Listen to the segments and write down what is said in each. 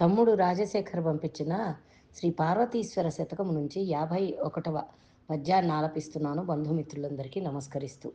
తమ్ముడు రాజశేఖర్ పంపించిన శ్రీ పార్వతీశ్వర శతకం నుంచి యాభై ఒకటవ పద్యాన్ని ఆలపిస్తున్నాను. బంధుమిత్రులందరికీ నమస్కరిస్తూ.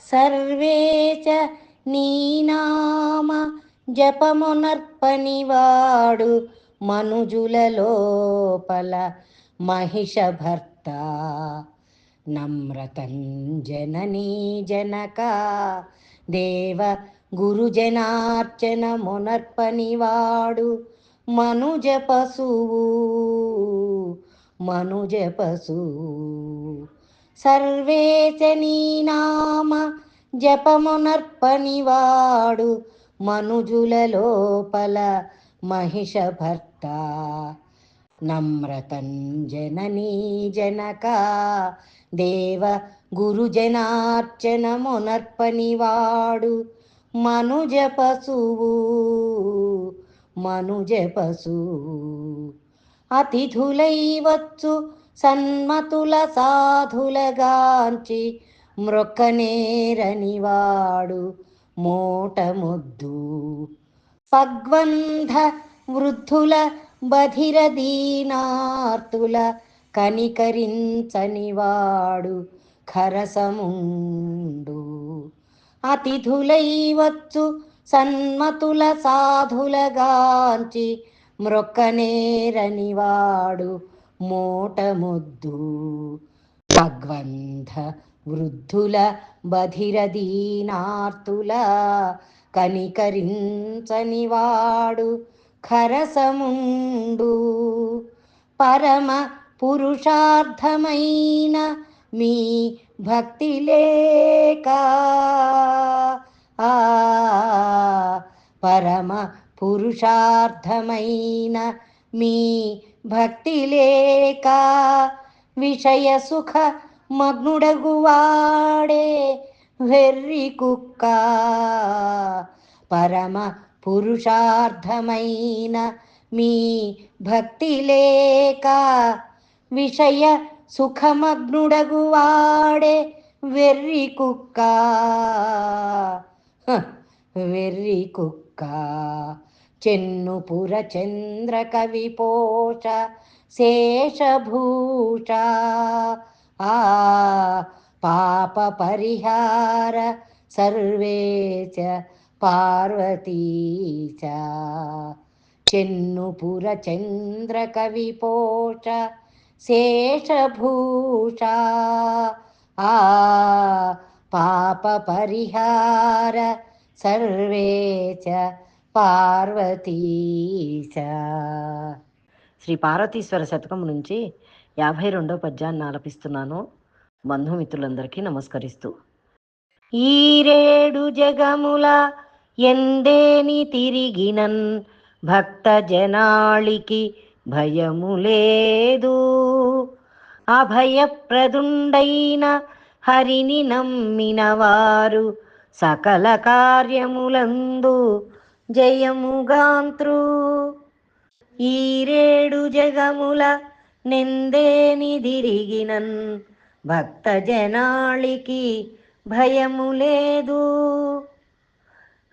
సర్వే చ నీనామ జపమునర్పనివాడు మనుజుల లోపల మహిష భర్త నమ్రతంజననీ జనక దేవ గురుజనార్చన మునర్పనివాడు మనుజ పశువు మనుజ పశువు. సర్వే నామ జపమునర్పనివాడు మనుజుల లోపల మహిష భర్త నమ్రతంజననీ జనక దేవ గురుజనార్చనమునర్పనివాడు మనుజ పశువు మనుజ పశువు. అతిథులై వచ్చు సన్మతుల సాధులగాంచి మ్రొక్కనేరనివాడు మోట ముద్దు పగ్వంధ వృద్ధుల బధిర దీనార్తుల కనికరించనివాడు ఖరసముండు. అతిథులైవచ్చు సన్మతుల సాధులగాంచి మ్రొక్కనేరనివాడు మోట ముద్దు భగ్వంధ వృద్ధుల బధిరదీనార్తుల కనికరించనివాడు ఖరసముండు. పరమ పురుషార్థమైన మీ భక్తి లేక ఆ పరమ పురుషార్థమైన మీ భక్తి లేక విషయ సుఖ మగ్నుడగువాడే వెర్రి కుక్క పరమ పురుషార్థమైన మీ భక్తి లేక విషయ సుఖమగ్నుడగువాడే వెర్రి కుక్క. వెర్రి కుక్క. చెన్నుపుర చంద్ర కవిపోష శేషభూష. ఆ పాప పరిహార సర్వేచ పార్వతీచ. చెన్నుపుర చంద్ర కవిపోష శేషభూష. ఆ పాప పరిహార సర్వేచ పార్వతీశ. శ్రీ పార్వతీశ్వర శతకం నుంచి యాభై రెండో పద్యాన్ని ఆలపిస్తున్నాను. బంధుమిత్రులందరికీ నమస్కరిస్తూ. ఈరేడు జగముల ఎందేని తిరిగినన్ భక్త జనాళికి భయము లేదు. అభయప్రదుండైన హరిని నమ్మినవారు సకల కార్యములందు జయముగాంత్రు ఈరేడు జగముల నిందేని దిరిగినన్ భక్త జనాళికి భయము లేదు.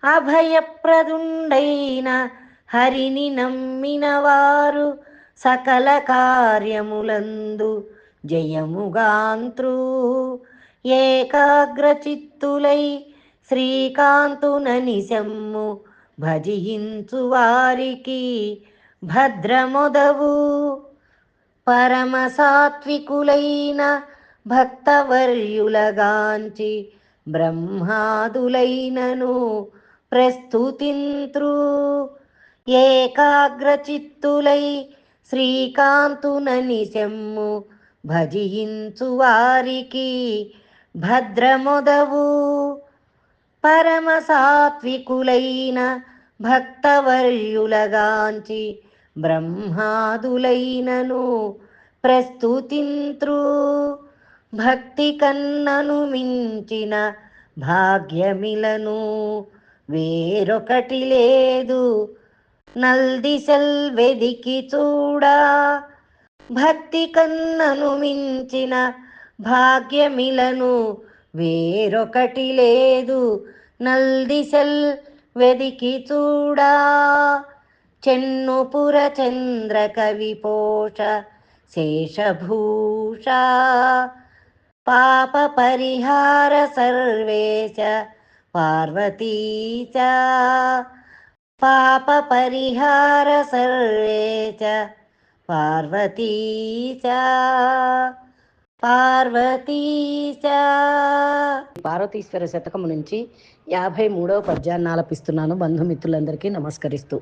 అభయప్రదుండైన హరిని నమ్మిన వారు సకల కార్యములందు జయముగాంత్రు. ఏకాగ్రచిత్తులై శ్రీకాంతునని సెమ్ము భజించు వారికి భద్రమొదవు. పరమ సాత్వికులైన భక్తవర్యులగాంచి బ్రహ్మాదులైనను ప్రస్తుతింత్రు. ఏకాగ్రచిత్తులై శ్రీకాంతునని సెమ్ము భజించు వారికి భద్రమొదవు. పరమ సాత్వికులైన భక్తవర్యులగాంచి బ్రహ్మాదులైనను ప్రస్తుతింత్రు. భక్తి కన్నను మించిన భాగ్యమిలను వేరొకటి లేదు. నల్దిశల్ వెదికి చూడా. భక్తి కన్నను మించిన భాగ్యమిలను వేరొకటి లేదు. నల్దిశల్ వెదికి చూడా. చెన్నుపుర చంద్ర కవిపోష శేషభూష. పాప పరిహార సర్వేశ పార్వతీచ పాప పరిహార సర్వేచ పార్వతీచ పార్వతీచ పార్వతీశ్వర శతకము నుంచి యాభై మూడవ పద్యాన్ని ఆలపిస్తున్నాను. బంధుమిత్రులందరికీ నమస్కరిస్తూ.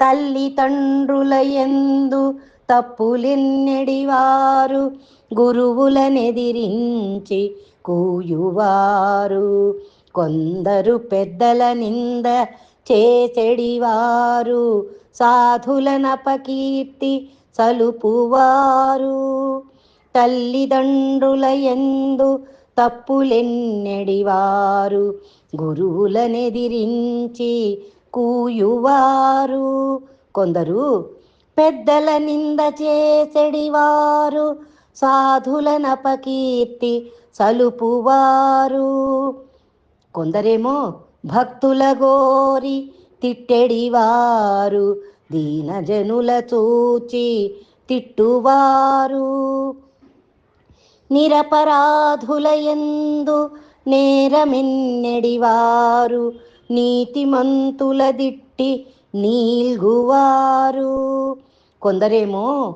తల్లిదండ్రుల ఎందు తప్పులెన్నెడివారు? గురువులనెదిరించి కూయువారు? కొందరు పెద్దల నింద చేచెడివారు సాధులనపకీర్తి సలుపువారు. తల్లిదండ్రుల ఎందు తప్పులెన్నెడివారు గురువులనెదిరించి కూయువారు. కొందరు పెద్దల నింద చేసెడివారు సాధులనపకీర్తి సలుపువారు. కొందరేమో భక్తుల గోరి తిట్టెడివారు దీనజనుల చూచి తిట్టువారు. నిరపరాధుల ఎందు నేరమెన్నెడివారు నీతిమంతుల దిట్టి నీల్గువారు. కొందరేమో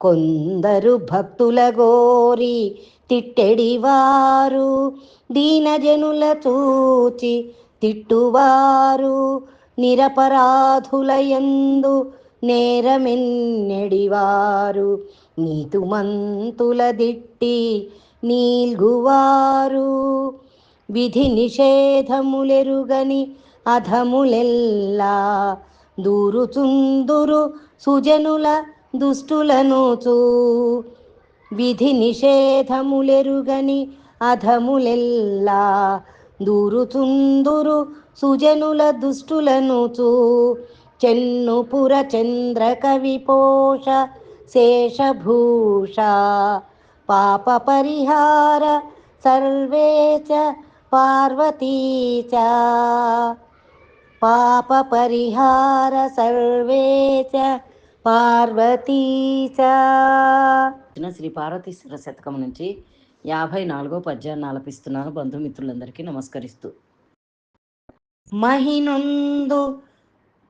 కొందరు భక్తుల గోరి తిట్టెడివారు దీనజనుల చూచి తిట్టువారు నిరపరాధులయందు నేరమెన్నెడివారు? నీతుమంతుల దిట్టి నీల్గువారు. విధి నిషేధములెరుగని అధములెల్లా దూరుచుందురు సుజనుల దుష్టులను చూ విధి నిషేధములెరుగని అధములెల్లా దూరుచుందురు సుజనుల దుష్టులను చూ. చెన్నుపుర చంద్ర కవిపోష శేషభూష. పాప పరిహార సర్వే చ పార్వతీ చ. పాప పరిహార సర్వే చ పార్వతీ చ. శ్రీ పార్వతీశ్వర శతకం నుంచి యాభై నాలుగో పద్యాన్ని ఆలపిస్తున్నాను బంధుమిత్రులందరికీ నమస్కరిస్తూ. మహినొందు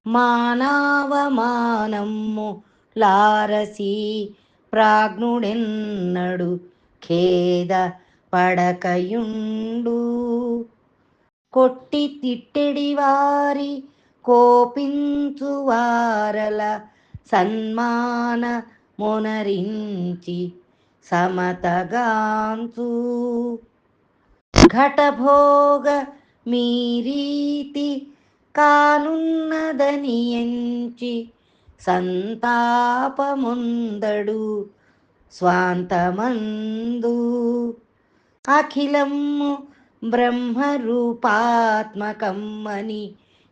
మానవమానమ్ము లారసి ప్రాజ్ఞుడెన్నడు ఖేద పడకయుండు కొట్టి తిట్టెడి వారి కోపించువారల సన్మాన మొనరించి సమతగాంచు. ఘటభోగ మీరీతి కానున్నదని ఎంచి సంతాపముందడు స్వాంతమందు. అఖిలము బ్రహ్మరూపాత్మకమ్మని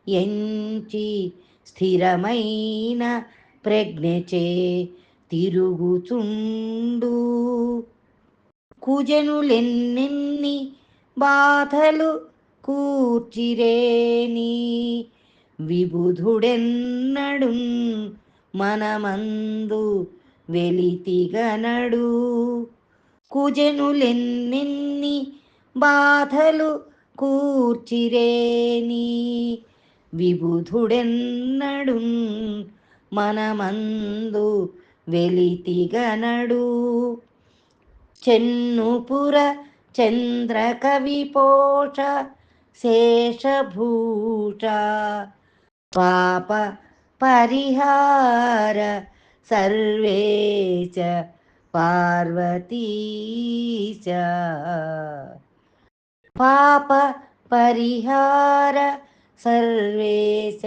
ఎంచి స్థిరమైన ప్రజ్ఞచే తిరుగుచుండు. కుజనులెన్నెన్ని బాధలు కూర్చిరేని. విబుధుడెన్నడు మనమందు వెలితిగనడు. కుజనులెన్నెన్ని బాధలు కూర్చిరేని. విబుధుడెన్నడు మనమందు వెలితిగనడు. చెన్నుపుర చంద్ర కవిపోష శేషభూష పాప పరిహార సర్వేచ పార్వతీచ పాప పరిహార సర్వేచ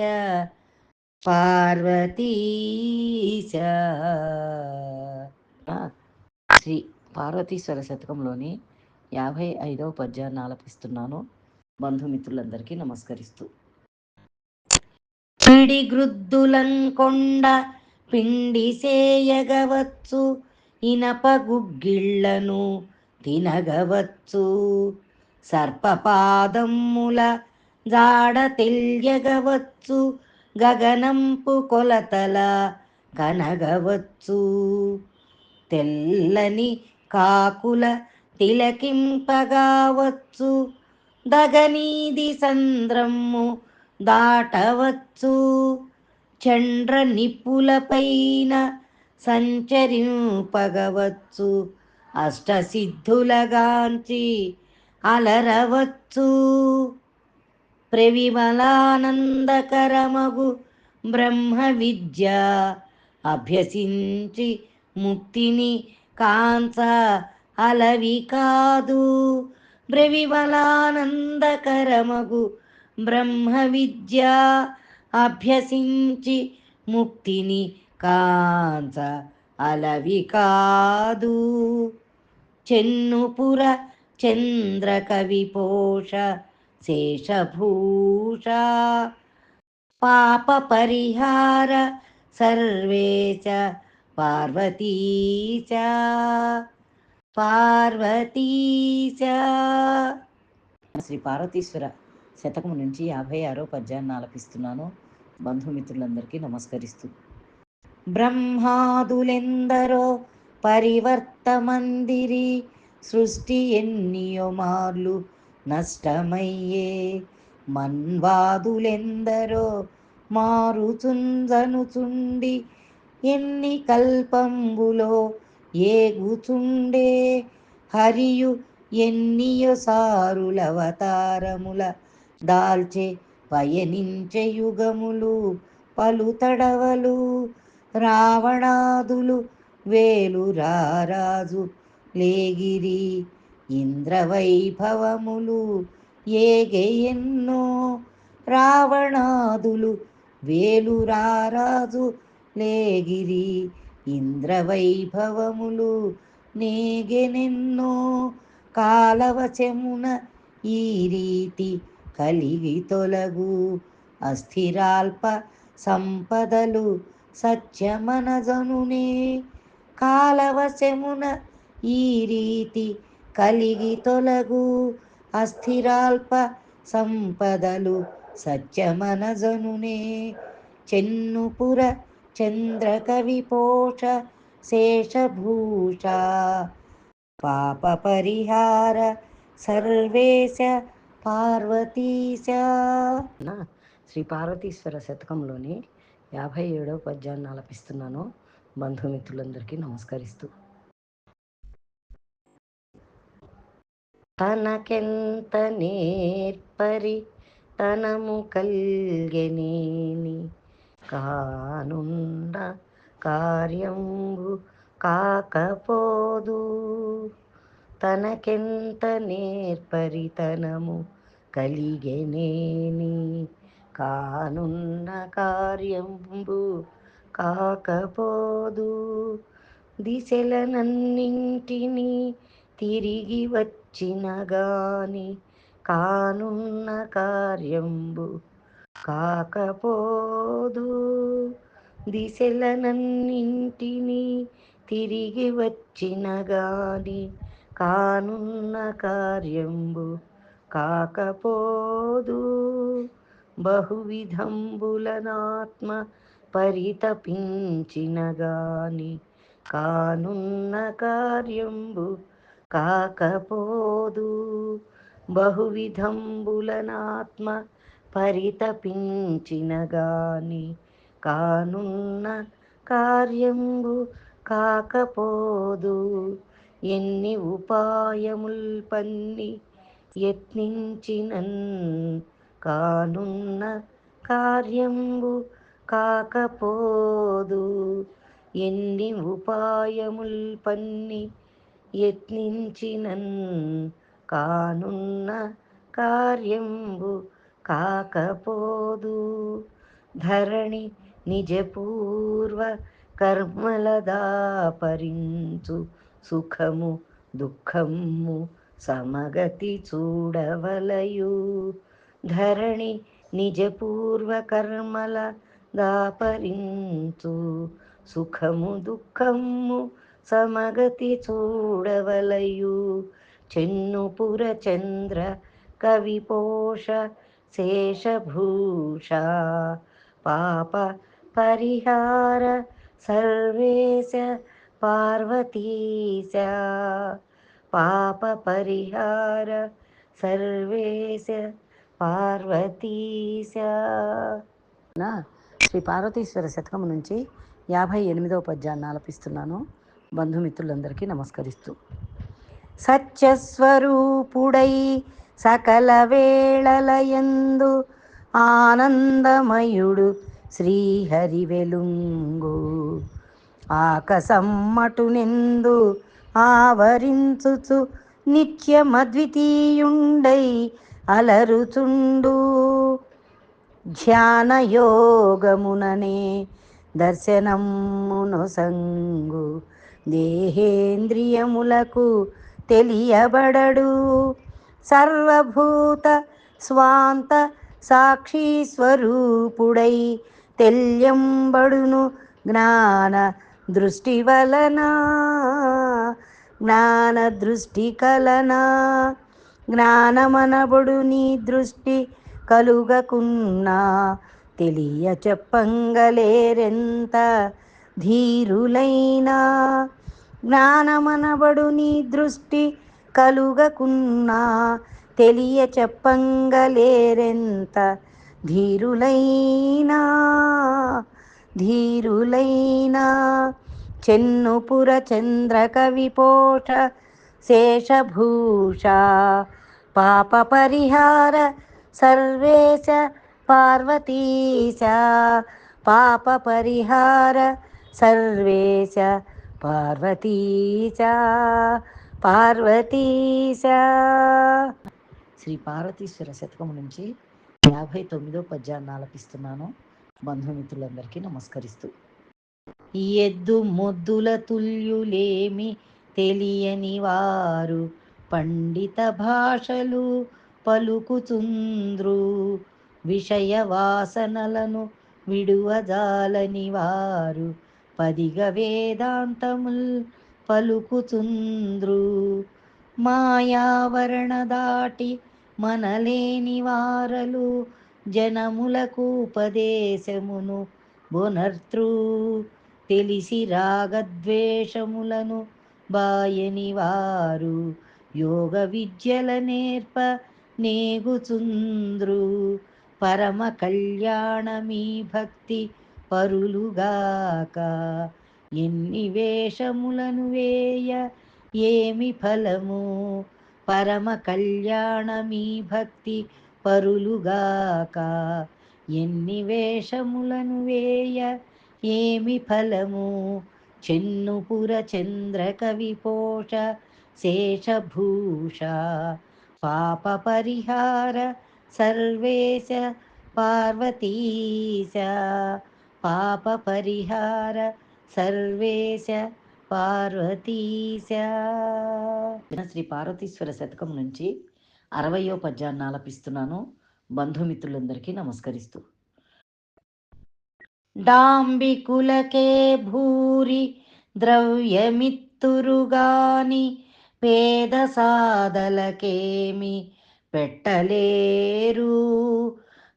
పార్వతీశ. పార్వతీ శ్రీ పార్వతీశ్వర శతకంలోని యాభై ఐదవ పద్యాన్ని ఆలపిస్తున్నాను. బంధుమిత్రులందరికీ నమస్కరిస్తూ. పిడి గృద్దులంకొండ పిండి సేయగవచ్చు ఇనప గుగ్గిళ్ళను తినగవచ్చు సర్పపాదమ్ముల జాడ తెలియగవచ్చు గగనంపు కొలతల కనగవచ్చు. తెల్లని కాకుల తిలకింపగావచ్చు. దగనీది సంద్రము దాటవచ్చు. చండ్ర నిప్పులపైన సంచరింపగవచ్చు. అష్టసిద్ధులగాంచి అలరవచ్చు. ప్రవిమలానందకరమగు బ్రహ్మ విద్య అభ్యసించి ముక్తిని కాంచ అలవి కాదు. బ్రవిమలానందకరమగు బ్రహ్మ విద్య అభ్యసించి ముక్తిని కాంచ అలవి కాదు. చెన్నుపుర చంద్రకవిపోష శేషభూష పాప పరిహార సర్వేచ పార్వతీచ పార్వతీచ శ్రీ పార్వతీశ్వర శతకం నుంచి యాభై ఆరో పద్యాన్ని ఆలపిస్తున్నాను. బంధుమిత్రులందరికీ నమస్కరిస్తూ. బ్రహ్మాదులెందరో పరివర్తమందిరి సృష్టి ఎన్నియో మార్లు నష్టమయ్యే మన్వాదులెందరో మారుచుందనుచుండి ఎన్ని కల్పంబులో ఏగుచుండే హరియు ఎన్నియో సారులవతారముల దాల్చే పయనించే యుగములు పలుతడవలు రావణాదులు వేలు రారాజు లేగిరి ఇంద్రవైభవములు ఏగే ఎన్నో రావణాదులు వేలు రారాజు లేగిరి ఇంద్రవైభవములు నేగెనెన్నో కాలవచమున ఈ రీతి కలిగి తొలగు అస్థిరాల్ప సంపదలు సత్యమనజనునే కాలవశమున ఈ రీతి కలిగి తొలగు అస్థిరాల్ప సంపదలు సత్యమనజనునే చెన్నుపుర చంద్రకవిపోష శేషభూష. పాప పరిహార సర్వేశ పార్వతీశ. శ్రీ పార్వతీశ్వర శతకంలోని యాభై ఏడవ పద్యాన్ని ఆలపిస్తున్నాను. బంధుమిత్రులందరికీ నమస్కరిస్తూ. తనకెంత నేర్పరి తనము కల్గెనేని కానుండ కార్యంబు కాకపోదు. తనకెంత నేర్పరితనము కలిగెనేని కానున్న కార్యంబు కాకపోదు. దిశలనన్నింటినీ తిరిగి వచ్చి చినగాని కానున్న కార్యంబు కాకపోదు. దిశలనన్నింటినీ తిరిగి వచ్చిన గాని కానున్న కార్యంబు కాకపోదు. బహువిధంబులనాత్మ పరితపించిన గాని కానున్న కార్యంబు కాకపోదు. బహువిధంబులనాత్మ పరితపించిన గాని కానున్న కార్యంబు కాకపోదు. ఎన్ని ఉపాయముల్ పన్ని యత్నించినన్ కానున్న కార్యంబు కాకపోదు. ఎన్ని ఉపాయముల్ పన్ని యత్నించినన్ కానున్న కార్యంబు కాకపోదు. ధరణి నిజపూర్వ కర్మలదాపరించు సుఖము దుఃఖము సమగతి చూడవలయు. ధరణి నిజపూర్వ కర్మల దాపరించు సుఖము దుఃఖము సమగతి చూడవలయు. చెన్నుపుర చంద్ర కవిపోష శేషభూష. పాప పరిహార సర్వేశ పార్వతీశ. పాప పరిహార సర్వేశ పార్వతీశ. శ్రీ పార్వతీశ్వర శతకం నుంచి యాభై ఎనిమిదవ పద్యాన్ని ఆలపిస్తున్నాను. బంధుమిత్రులందరికీ నమస్కరిస్తూ. సత్యస్వరూపుడై సకల వేళలయందు ఆనందమయుడు శ్రీహరి వెలుంగు ఆకసమ్మటునెందు ఆవరించుచు నిత్యమద్వితీయుండై అలరుచుండు. ధ్యానయోగముననే దర్శనమును సంగు దేహేంద్రియములకు తెలియబడడు. సర్వభూత స్వాంత సాక్షి స్వరూపుడై తెల్యంబడును జ్ఞాన దృష్టి వలన. జ్ఞాన దృష్టి కలన. జ్ఞానమనబడు నీ దృష్టి కలుగకున్నా తెలియ చెప్పంగలేరెంత ధీరులైనా జ్ఞానమనబడు నీ దృష్టి కలుగకున్నా తెలియ చెప్పంగలేరెంత ధీరులైనా. ధీరులైనా చెన్నుపుర చంద్ర శేషభూష పాప పరిహార సర్వేశ పార్వతీశ పాప పరిహార సర్వేశ పార్వతీ చ శ్రీ పార్వతీశ్వర శతకం నుంచి యాభై తొమ్మిదో పద్యాన్ని ఆలపిస్తున్నాను. బంధుమిత్రులందరికీ నమస్కరిస్తూ. ఎద్దు మొద్దుల తుల్యులేమి తెలియని వారు పండిత భాషలు పలుకుచుంద్రు విషయ వాసనలను విడువజాలని వారు పదిగ వేదాంతముల్ పలుకుచుంద్రు మాయావరణ దాటి మనలేని వారలు జనములకు ఉపదేశమును బునర్తృ తెలిసి రాగద్వేషములను బాయని వారు యోగ విద్యల నేర్ప నేగుచుంద్రు. పరమ కళ్యాణమీ భక్తి పరులుగాక. ఎన్ని వేషములను వేయ ఏమి ఫలము? పరమ కళ్యాణమీ భక్తి పరులుగాక. ఎన్ని వేషములను వేయ ఏమి ఫలము? చెన్నుపుర చంద్రకవిపోష శేషభూష. పాప పరిహార సర్వేశ పార్వతీశ. పాప పరిహార సర్వేశ పార్వతీశ. శ్రీ పార్వతీశ్వర శతకం నుంచి అరవయో పద్యాన్ని ఆలపిస్తున్నాను. బంధుమిత్రులందరికీ నమస్కరిస్తూ. డాంబికులకే భూరి ద్రవ్యమిత్తురుగాని పేద సాదలకేమి పెట్టలేరు.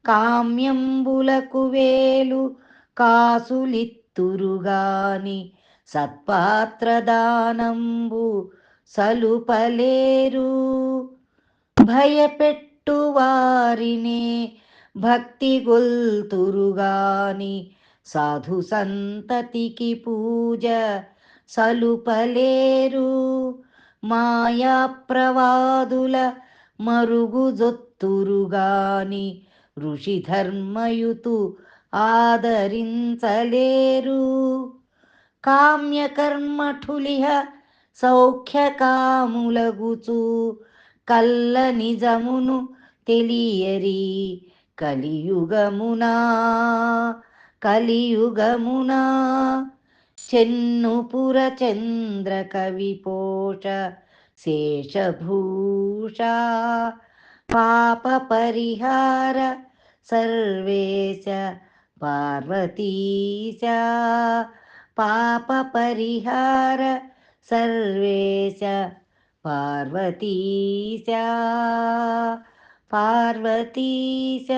కామ్యంబులకు వేలు కాసులిత్తురుగాని సత్పాత్రదానంబు సలుపలేరు. భయపెట్టు వారినే భక్తి గొల్తురుగాని సాధు సంతతికి పూజ సలుపలేరు. మాయా ప్రవాదుల మరుగుజొత్తురుగాని ఋషి ధర్మయుతు ఆదరించలేరు. కామ్యకర్మఠులిహ సౌఖ్యకాములగుచు కల్ల నిజమును తెలియరి కలియుగమునా కలియుగమునా. చెన్నుపుర చంద్ర కవిపోష శేషభూష పాప పరిహార సర్వేశ పార్వతీశ పాప పరిహార సర్వేశ పార్వతీశ పార్వతీశ